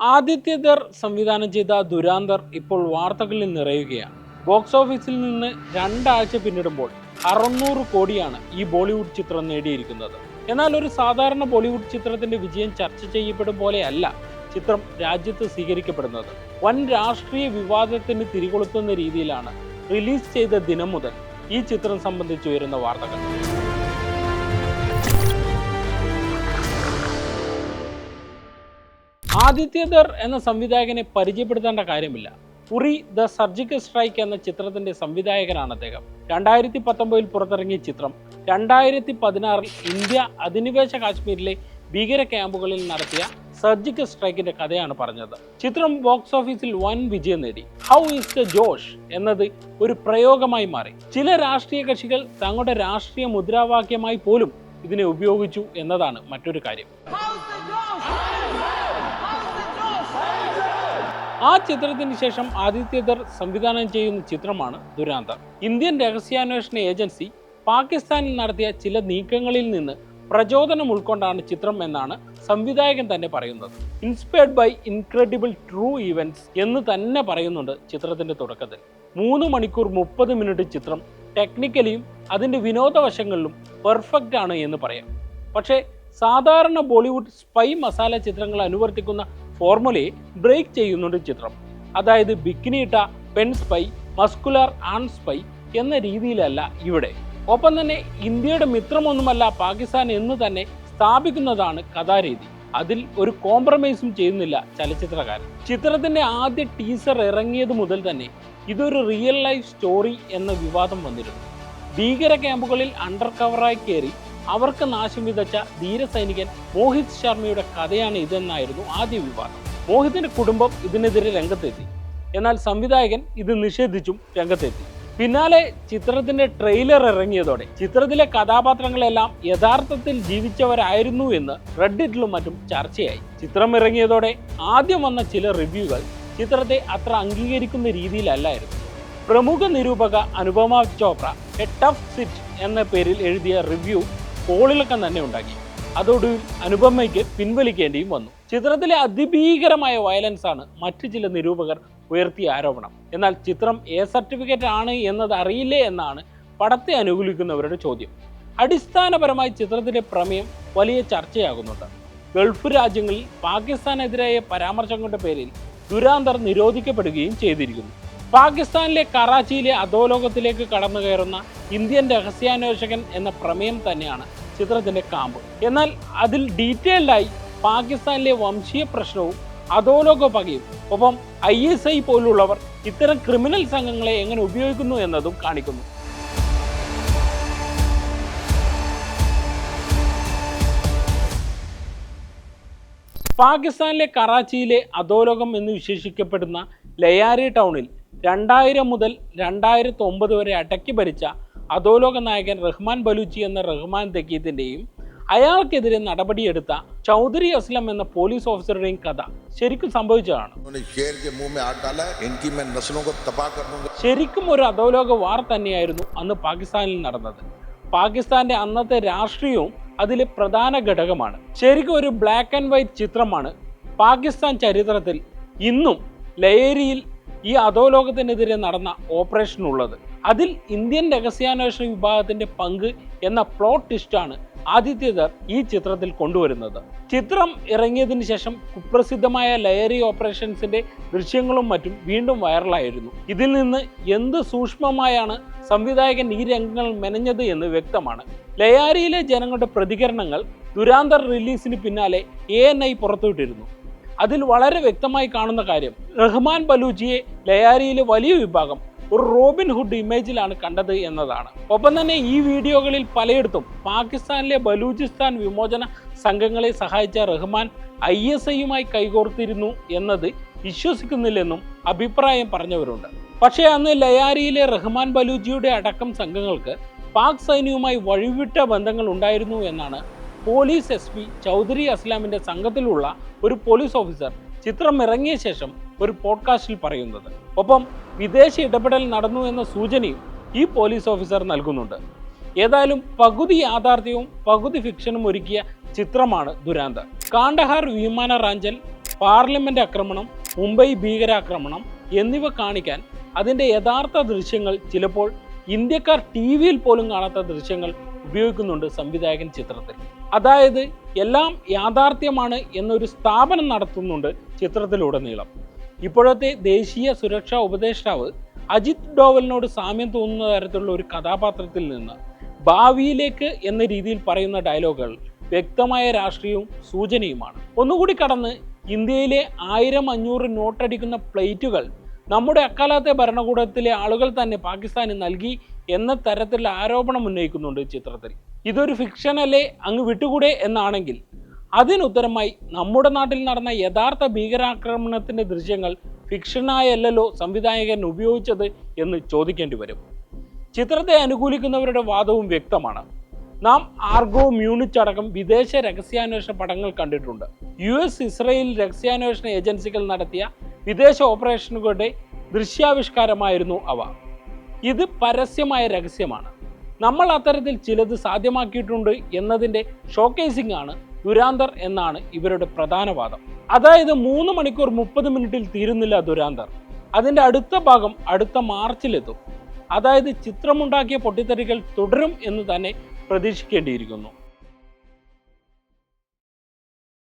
ആദിത്യദർ സംവിധാനം ചെയ്ത ദുരാന്തർ ഇപ്പോൾ വാർത്തകളിൽ നിറയുകയാണ്. ബോക്സ് ഓഫീസിൽ നിന്ന് രണ്ടാഴ്ച പിന്നിടുമ്പോൾ അറുന്നൂറ് കോടിയാണ് ഈ ബോളിവുഡ് ചിത്രം നേടിയിരിക്കുന്നത്. എന്നാൽ ഒരു സാധാരണ ബോളിവുഡ് ചിത്രത്തിന്റെ വിജയം ചർച്ച ചെയ്യപ്പെടും പോലെയല്ല ചിത്രം രാജ്യത്ത് സ്വീകരിക്കപ്പെടുന്നത്. വൻ രാഷ്ട്രീയ വിവാദത്തിന് തിരികൊളുത്തുന്ന രീതിയിലാണ് റിലീസ് ചെയ്ത ദിനം മുതൽ ഈ ചിത്രം സംബന്ധിച്ചുയരുന്ന വാർത്തകൾ. ആദിത്യദർ എന്ന സംവിധായകനെ പരിചയപ്പെടുത്തേണ്ട കാര്യമില്ല. ഉറി ദ സർജിക്കൽ സ്ട്രൈക്ക് എന്ന ചിത്രത്തിന്റെ സംവിധായകനാണ് അദ്ദേഹം. രണ്ടായിരത്തി പത്തൊമ്പതിൽ പുറത്തിറങ്ങിയ ചിത്രം രണ്ടായിരത്തി പതിനാറിൽ ഇന്ത്യ അധിനിവേശ കാശ്മീരിലെ ഭീകര ക്യാമ്പുകളിൽ നടത്തിയ സർജിക്കൽ സ്ട്രൈക്കിന്റെ കഥയാണ് പറഞ്ഞത്. ചിത്രം ബോക്സ് ഓഫീസിൽ വൻ വിജയം നേടി. ഹൗ ഈസ് ദ ജോഷ് എന്നത് ഒരു പ്രയോഗമായി മാറി. ചില രാഷ്ട്രീയ കക്ഷികൾ തങ്ങളുടെ രാഷ്ട്രീയ മുദ്രാവാക്യമായി പോലും ഇതിനെ ഉപയോഗിച്ചു എന്നതാണ് മറ്റൊരു കാര്യം. ആ ചിത്രത്തിന് ശേഷം ആദിത്യദർ സംവിധാനം ചെയ്യുന്ന ചിത്രമാണ് ദുരാന്തർ ഇന്ത്യൻ രഹസ്യാന്വേഷണ ഏജൻസി പാകിസ്ഥാനിൽ നടത്തിയ ചില നീക്കങ്ങളിൽ നിന്ന് പ്രചോദനം ഉൾക്കൊണ്ടാണ് ചിത്രം എന്നാണ് സംവിധായകൻ തന്നെ പറയുന്നത്. Inspired by incredible true events എന്ന് തന്നെ പറയുന്നുണ്ട് ചിത്രത്തിന്റെ തുടക്കത്തിൽ. മൂന്ന് മണിക്കൂർ മുപ്പത് മിനിറ്റ് ചിത്രം ടെക്നിക്കലിയും അതിന്റെ വിനോദവശങ്ങളിലും പെർഫെക്റ്റ് ആണ് എന്ന് പറയാം. പക്ഷേ സാധാരണ ബോളിവുഡ് സ്പൈ മസാല ചിത്രങ്ങൾ അനുവർത്തിക്കുന്ന ഫോർമുലയെ ബ്രേക്ക് ചെയ്യുന്നുണ്ട് ചിത്രം. അതായത് ബിക്കിനിയിട്ട പെൻ സ്പൈ മസ്കുലാർ ആൺ സ്പൈ എന്ന രീതിയിലല്ല ഇവിടെ. ഒപ്പം തന്നെ ഇന്ത്യയുടെ മിത്രമൊന്നുമല്ല പാകിസ്ഥാൻ എന്ന് തന്നെ സ്ഥാപിക്കുന്നതാണ് കഥാരീതി. അതിൽ ഒരു കോംപ്രമൈസും ചെയ്യുന്നില്ല ചലച്ചിത്രകാരൻ. ചിത്രത്തിന്റെ ആദ്യ ടീസർ ഇറങ്ങിയത് മുതൽ തന്നെ ഇതൊരു റിയൽ ലൈഫ് സ്റ്റോറി എന്ന വിവാദം വന്നിരുന്നു. ഭീകര ക്യാമ്പുകളിൽ അണ്ടർ കവറായി കയറി അവർക്ക് നാശം വിതച്ച ധീരസൈനികൻ മോഹിത് ശർമ്മയുടെ കഥയാണ് ഇതെന്നായിരുന്നു ആദ്യ വിവാദം. മോഹിത്തിന്റെ കുടുംബം ഇതിനെതിരെ രംഗത്തെത്തി. എന്നാൽ സംവിധായകൻ ഇത് നിഷേധിച്ചും രംഗത്തെത്തി. പിന്നാലെ ചിത്രത്തിന്റെ ട്രെയിലർ ഇറങ്ങിയതോടെ ചിത്രത്തിലെ കഥാപാത്രങ്ങളെല്ലാം യഥാർത്ഥത്തിൽ ജീവിച്ചവരായിരുന്നു എന്ന് റെഡിറ്റിലും മറ്റും ചർച്ചയായി. ചിത്രം ഇറങ്ങിയതോടെ ആദ്യം വന്ന ചില റിവ്യൂകൾ ചിത്രത്തെ അത്ര അംഗീകരിക്കുന്ന രീതിയിലല്ലായിരുന്നു. പ്രമുഖ നിരൂപക Anupama Chopra a tough sit എന്ന പേരിൽ എഴുതിയ റിവ്യൂ കോളിളക്കം തന്നെ ഉണ്ടാക്കി. അതോടൊടുവിൽ അനുപമയ്ക്ക് പിൻവലിക്കേണ്ടിയും വന്നു. ചിത്രത്തിലെ അതിഭീകരമായ വയലൻസ് ആണ് മറ്റു ചില നിരൂപകർ ഉയർത്തിയ ആരോപണം. എന്നാൽ ചിത്രം എ സർട്ടിഫിക്കറ്റ് ആണ് എന്നത് അറിയില്ലേ എന്നാണ് പടത്തെ അനുകൂലിക്കുന്നവരുടെ ചോദ്യം. അടിസ്ഥാനപരമായി ചിത്രത്തിന്റെ പ്രമേയം വലിയ ചർച്ചയാകുന്നുണ്ട്. ഗൾഫ് രാജ്യങ്ങളിൽ പാകിസ്ഥാനെതിരായ പരാമർശങ്ങളുടെ പേരിൽ ദുരാന്തർ നിരോധിക്കപ്പെടുകയും ചെയ്തിരിക്കുന്നു. പാകിസ്ഥാനിലെ കറാച്ചിയിലെ അധോലോകത്തിലേക്ക് കടന്നു കയറുന്ന ഇന്ത്യൻ രഹസ്യാന്വേഷകൻ എന്ന പ്രമേയം തന്നെയാണ് ചിത്രത്തിന്റെ കാമ്പ്. എന്നാൽ അതിൽ ഡീറ്റെയിൽഡായി പാകിസ്ഥാനിലെ വംശീയ പ്രശ്നവും അധോലോക പകയും ഒപ്പം ഐ എസ് ഐ പോലുള്ളവർ ഇത്തരം ക്രിമിനൽ സംഘങ്ങളെ എങ്ങനെ ഉപയോഗിക്കുന്നു എന്നതും കാണിക്കുന്നു. പാകിസ്ഥാനിലെ കറാച്ചിയിലെ അധോലോകം എന്ന് വിശേഷിക്കപ്പെടുന്ന ലയാരി ടൗണിൽ രണ്ടായിരം മുതൽ രണ്ടായിരത്തി ഒമ്പത് വരെ അടക്കി ഭരിച്ച അധോലോക നായകൻ റഹ്മാൻ ബലൂച്ചി എന്ന റഹ്മാൻ തെക്കീത്തിന്റെയും അയാൾക്കെതിരെ നടപടിയെടുത്ത ചൗധരി അസ്ലം എന്ന പോലീസ് ഓഫീസറുടെയും കഥ ശരിക്കും സംഭവിച്ചതാണ്. ശരിക്കും ഒരു അധോലോക വാർ തന്നെയായിരുന്നു അന്ന് പാകിസ്ഥാനിൽ നടന്നത്. പാകിസ്ഥാന്റെ അന്നത്തെ രാഷ്ട്രീയവും അതിലെ പ്രധാന ഘടകമാണ്. ശരിക്കും ഒരു ബ്ലാക്ക് ആൻഡ് വൈറ്റ് ചിത്രമാണ് പാകിസ്ഥാൻ ചരിത്രത്തിൽ ഇന്നും ലയേരിയിൽ ഈ അധോലോകത്തിനെതിരെ നടന്ന ഓപ്പറേഷൻ ഉള്ളത് അതിൽ ഇന്ത്യൻ രഹസ്യാന്വേഷണ വിഭാഗത്തിന്റെ പങ്ക് എന്ന പ്ലോട്ട് ടിസ്റ്റാണ് ആദിത്യദർ ഈ ചിത്രത്തിൽ കൊണ്ടുവരുന്നത്. ചിത്രം ഇറങ്ങിയതിനു ശേഷം കുപ്രസിദ്ധമായ ലയറി ഓപ്പറേഷൻസിന്റെ ദൃശ്യങ്ങളും മറ്റും വീണ്ടും വൈറലായിരുന്നു. ഇതിൽ നിന്ന് എന്ത് സൂക്ഷ്മമായാണ് സംവിധായകൻ ഈ രംഗങ്ങൾ മെനഞ്ഞത് എന്ന് വ്യക്തമാണ്. ലയാരിയിലെ ജനങ്ങളുടെ പ്രതികരണങ്ങൾ ദുരാന്തർ റിലീസിന് പിന്നാലെ എ എൻ ഐ പുറത്തുവിട്ടിരുന്നു. അതിൽ വളരെ വ്യക്തമായി കാണുന്ന കാര്യം റഹ്മാൻ ബലൂജിയെ ലയാരിയിലെ വലിയ വിഭാഗം ഒരു റോബിൻ ഹുഡ് ഇമേജിലാണ് കണ്ടത് എന്നതാണ്. ഒപ്പം തന്നെ ഈ വീഡിയോകളിൽ പലയിടത്തും പാകിസ്ഥാനിലെ ബലൂചിസ്ഥാൻ വിമോചന സംഘങ്ങളെ സഹായിച്ച റഹ്മാൻ ഐ എസ് ഐയുമായി കൈകോർത്തിരുന്നു എന്നത് വിശ്വസിക്കുന്നില്ലെന്നും അഭിപ്രായം പറഞ്ഞവരുണ്ട്. പക്ഷേ അന്ന് ലയാരിയിലെ റഹ്മാൻ ബലൂജിയുടെ അടക്കം സംഘങ്ങൾക്ക് പാക് സൈന്യവുമായി വഴിവിട്ട ബന്ധങ്ങൾ ഉണ്ടായിരുന്നു എന്നാണ് പോലീസ് എസ് പി ചൗധരി അസ്ലാമിന്റെ സംഘത്തിലുള്ള ഒരു പോലീസ് ഓഫീസർ ചിത്രം ഇറങ്ങിയ ശേഷം ഒരു പോഡ്കാസ്റ്റിൽ പറയുന്നത്. ഒപ്പം വിദേശ ഇടപെടൽ നടന്നു എന്ന സൂചനയും ഈ പോലീസ് ഓഫീസർ നൽകുന്നുണ്ട്. ഏതായാലും പകുതി യാഥാർത്ഥ്യവും പകുതി ഫിക്ഷനും ഒരുക്കിയ ചിത്രമാണ് ദുരാന്തർ കാണ്ടഹാർ വിമാന റാഞ്ചൽ പാർലമെന്റ് ആക്രമണം മുംബൈ ഭീകരാക്രമണം എന്നിവ കാണിക്കാൻ അതിന്റെ യഥാർത്ഥ ദൃശ്യങ്ങൾ ചിലപ്പോൾ ഇന്ത്യക്കാർ ടി വിയിൽ പോലും കാണാത്ത ദൃശ്യങ്ങൾ ഉപയോഗിക്കുന്നുണ്ട് സംവിധായകൻ ചിത്രത്തിൽ. അതായത് എല്ലാം യാഥാർത്ഥ്യമാണ് എന്നൊരു സ്ഥാപനം നടത്തുന്നുണ്ട് ചിത്രത്തിലുടനീളം. ഇപ്പോഴത്തെ ദേശീയ സുരക്ഷാ ഉപദേഷ്ടാവ് അജിത് ഡോവലിനോട് സാമ്യം തോന്നുന്ന തരത്തിലുള്ള ഒരു കഥാപാത്രത്തിൽ നിന്ന് ഭാവിയിലേക്ക് എന്ന രീതിയിൽ പറയുന്ന ഡയലോഗുകൾ വ്യക്തമായ രാഷ്ട്രീയവും സൂചനയുമാണ്. ഒന്നുകൂടി കടന്ന് ഇന്ത്യയിലെ ആയിരം അഞ്ഞൂറ് നോട്ടടിക്കുന്ന പ്ലേറ്റുകൾ നമ്മുടെ അക്കാലത്തെ ഭരണകൂടത്തിലെ ആളുകൾ തന്നെ പാകിസ്ഥാന് നൽകി എന്ന തരത്തിൽ ആരോപണം ഉന്നയിക്കുന്നുണ്ട് ചിത്രത്തിൽ. ഇതൊരു ഫിക്ഷൻ അല്ലേ? അങ്ങ് വിട്ടുകൂടെ എന്നാണെങ്കിൽ അതിനുത്തരമായി നമ്മുടെ നാട്ടിൽ നടന്ന യഥാർത്ഥ ഭീകരാക്രമണത്തിന്റെ ദൃശ്യങ്ങൾ ഫിക്ഷനായല്ലോ സംവിധായകൻ ഉപയോഗിച്ചത് എന്ന് ചോദിക്കേണ്ടി വരും. ചിത്രത്തെ അനുകൂലിക്കുന്നവരുടെ വാദവും വ്യക്തമാണ്. നാം ആർഗോ മ്യൂണിച്ച് അടക്കം വിദേശ രഹസ്യാന്വേഷണ പടങ്ങൾ കണ്ടിട്ടുണ്ട്. യു എസ് ഇസ്രയേൽ രഹസ്യാന്വേഷണ ഏജൻസികൾ നടത്തിയ വിദേശ ഓപ്പറേഷനുകളുടെ ദൃശ്യാവിഷ്കാരമായിരുന്നു അവ. ഇത് പരസ്യമായ രഹസ്യമാണ്. നമ്മൾ അത്തരത്തിൽ ചിലത് സാധ്യമാക്കിയിട്ടുണ്ട് എന്നതിന്റെ ഷോക്കേസിംഗ് ആണ് ദുരാന്തർ എന്നാണ് ഇവരുടെ പ്രധാന വാദം. അതായത് മൂന്ന് മണിക്കൂർ മുപ്പത് മിനിറ്റിൽ തീരുന്നില്ല ദുരാന്തർ. അതിന്റെ അടുത്ത ഭാഗം അടുത്ത മാർച്ചിലെത്തും. അതായത് ചിത്രമുണ്ടാക്കിയ പൊട്ടിത്തെറികൾ തുടരും എന്ന് തന്നെ പ്രതീക്ഷിക്കേണ്ടിയിരിക്കുന്നു.